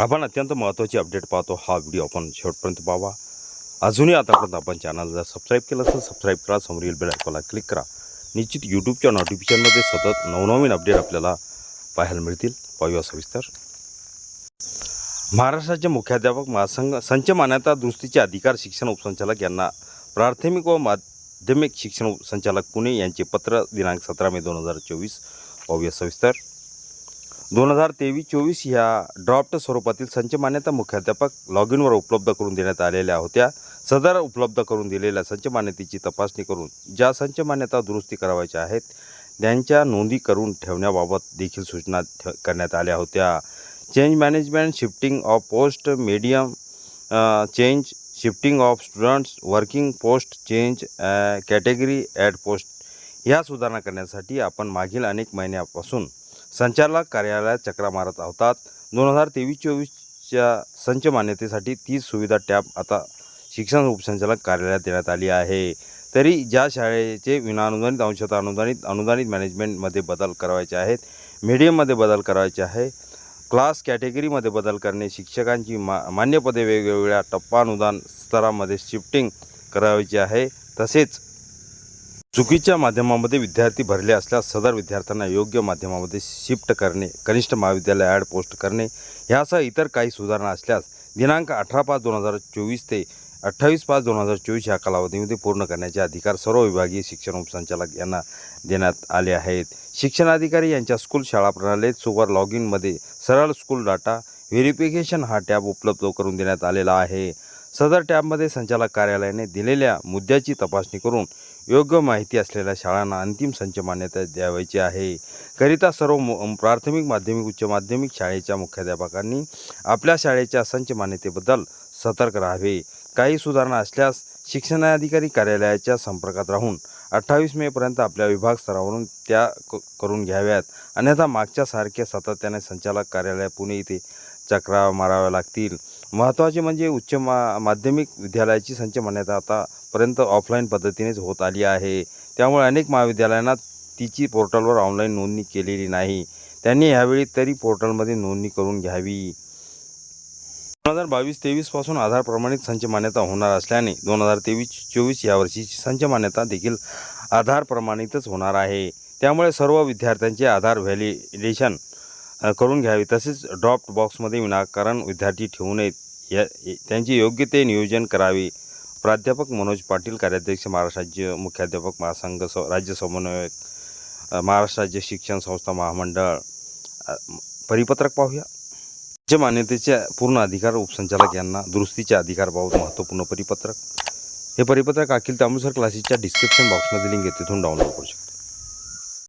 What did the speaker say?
आपण अत्यंत महत्त्वाची अपडेट पाहतो. हा व्हिडिओ आपण शेवटपर्यंत पाहावा. अजूनही आतापर्यंत आपण चॅनल जर सबस्क्राईब केलं असेल सबस्क्राईब करा. समोरील बेल आयकॉनला क्लिक करा. निश्चित यूट्यूबच्या नोटिफिकेशनमध्ये सतत नवनवीन अपडेट आपल्याला पाहायला मिळतील. पाहूया सविस्तर महाराष्ट्राचे मुख्याध्यापक महासंघ संच मान्यता दुरुस्तीचे अधिकार शिक्षण उपसंचालक यांना प्राथमिक व माध्यमिक शिक्षण संचालक पुणे यांचे पत्र दिनांक सतरा मे दोन हजार चोवीस. पाहूया सविस्तर दोन हजार तेवीस चोवीस ह्या ड्राफ्ट स्वरूपातील संच मान्यता मुख्याध्यापक लॉग इनवर उपलब्ध करून देण्यात आलेल्या होत्या. सदर उपलब्ध करून दिलेल्या संच मान्यतेची तपासणी करून ज्या संच मान्यता दुरुस्ती करावायच्या आहेत त्यांच्या नोंदी करून ठेवण्याबाबत देखील सूचना करण्यात आल्या होत्या. Change management shifting of post medium change shifting of students working post change category add post ह्या सुधारणा करण्यासाठी आपण मागील अनेक महिन्यापासून संचालक कार्यालयात चक्रा मारत आहोतात दोन हजार तेवीस चोवीसच्या संच मान्यतेसाठी तीच सुविधा टॅब आता शिक्षण उपसंचालक कार्यालयात देण्यात आली आहे. तरी ज्या शाळेचे विनाअनुदानित अंशतः अनुदानित अनुदानित मॅनेजमेंटमध्ये बदल करायचे आहेत मीडियममध्ये बदल करायचे आहे क्लास कॅटेगरीमध्ये बदल करणे शिक्षकांची मा मान्यपदे वेगवेगळ्या टप्पा अनुदान स्तरामध्ये शिफ्टिंग करायची आहे तसेच चुकीच्या माध्यमामध्ये विद्यार्थी भरले असल्यास सदर विद्यार्थ्यांना योग्य माध्यमामध्ये शिफ्ट करणे कनिष्ठ महाविद्यालय ॲड पोस्ट करणे ह्यासह इतर काही सुधारणा असल्यास दिनांक अठरा पाच दोन हजार चोवीस ते अठ्ठावीस पाच दोन हजार चोवीस या कालावधीमध्ये पूर्ण करण्याचे अधिकार सर्व विभागीय शिक्षण उपसंचालक यांना देण्यात आले आहेत. शिक्षणाधिकारी यांच्या स्कूल शाळा प्रणालीत सुवर लॉग इनमध्ये सरळ स्कूल डाटा व्हेरिफिकेशन हा टॅब उपलब्ध करून देण्यात आलेला आहे. सदर टॅबमध्ये संचालक कार्यालयाने दिलेल्या मुद्द्याची तपासणी करून योग्य माहिती असलेल्या शाळांना अंतिम संच मान्यता द्यावायची आहे. करिता सर्व प्राथमिक माध्यमिक उच्च माध्यमिक शाळेच्या मुख्याध्यापकांनी आपल्या शाळेच्या संच मान्यतेबद्दल सतर्क राहावे. काही सुधारणा असल्यास शिक्षणाधिकारी कार्यालयाच्या संपर्कात राहून अठ्ठावीस मेपर्यंत आपल्या विभाग स्तरावरून त्या क करून घ्याव्यात. अन्यथा मागच्या सारख्या सातत्याने संचालक कार्यालय पुणे इथे चक्रा माराव्या लागतील. महत्त्वाचे म्हणजे उच्च मा माध्यमिक विद्यालयाची संच मान्यता आतापर्यंत ऑफलाईन पद्धतीनेच होत आली आहे. त्यामुळे अनेक महाविद्यालयांना तिची पोर्टलवर ऑनलाईन नोंदणी केलेली नाही. त्यांनी ह्यावेळी तरी पोर्टलमध्ये नोंदणी करून घ्यावी. दोन हजार बावीस तेवीसपासून आधार प्रमाणित संच मान्यता होणार असल्याने दोन हजार तेवीस चोवीस या वर्षीची संच मान्यता देखील आधार प्रमाणितच होणार आहे. त्यामुळे सर्व विद्यार्थ्यांचे आधार व्हॅलिडेशन करून घ्यावे. तसेच ड्रॉप बॉक्समध्ये विनाकारण विद्यार्थी ठेवू नयेत. या त्यांचे योग्य ते नियोजन करावे. प्राध्यापक मनोज पाटील कार्याध्यक्ष महाराष्ट्र राज्य मुख्याध्यापक महासंघ स राज्य समन्वयक महाराष्ट्र राज्य शिक्षण संस्था महामंडळ. परिपत्रक पाहूया. राज्य मान्यतेचे पूर्ण अधिकार उपसंचालक यांना दुरुस्तीचे अधिकारबाबत महत्त्वपूर्ण परिपत्रक. हे परिपत्रक अखिल तांबूसर क्लासेसच्या डिस्क्रिप्शन बॉक्समध्ये लिंक आहे तिथून डाउनलोड करू शकता.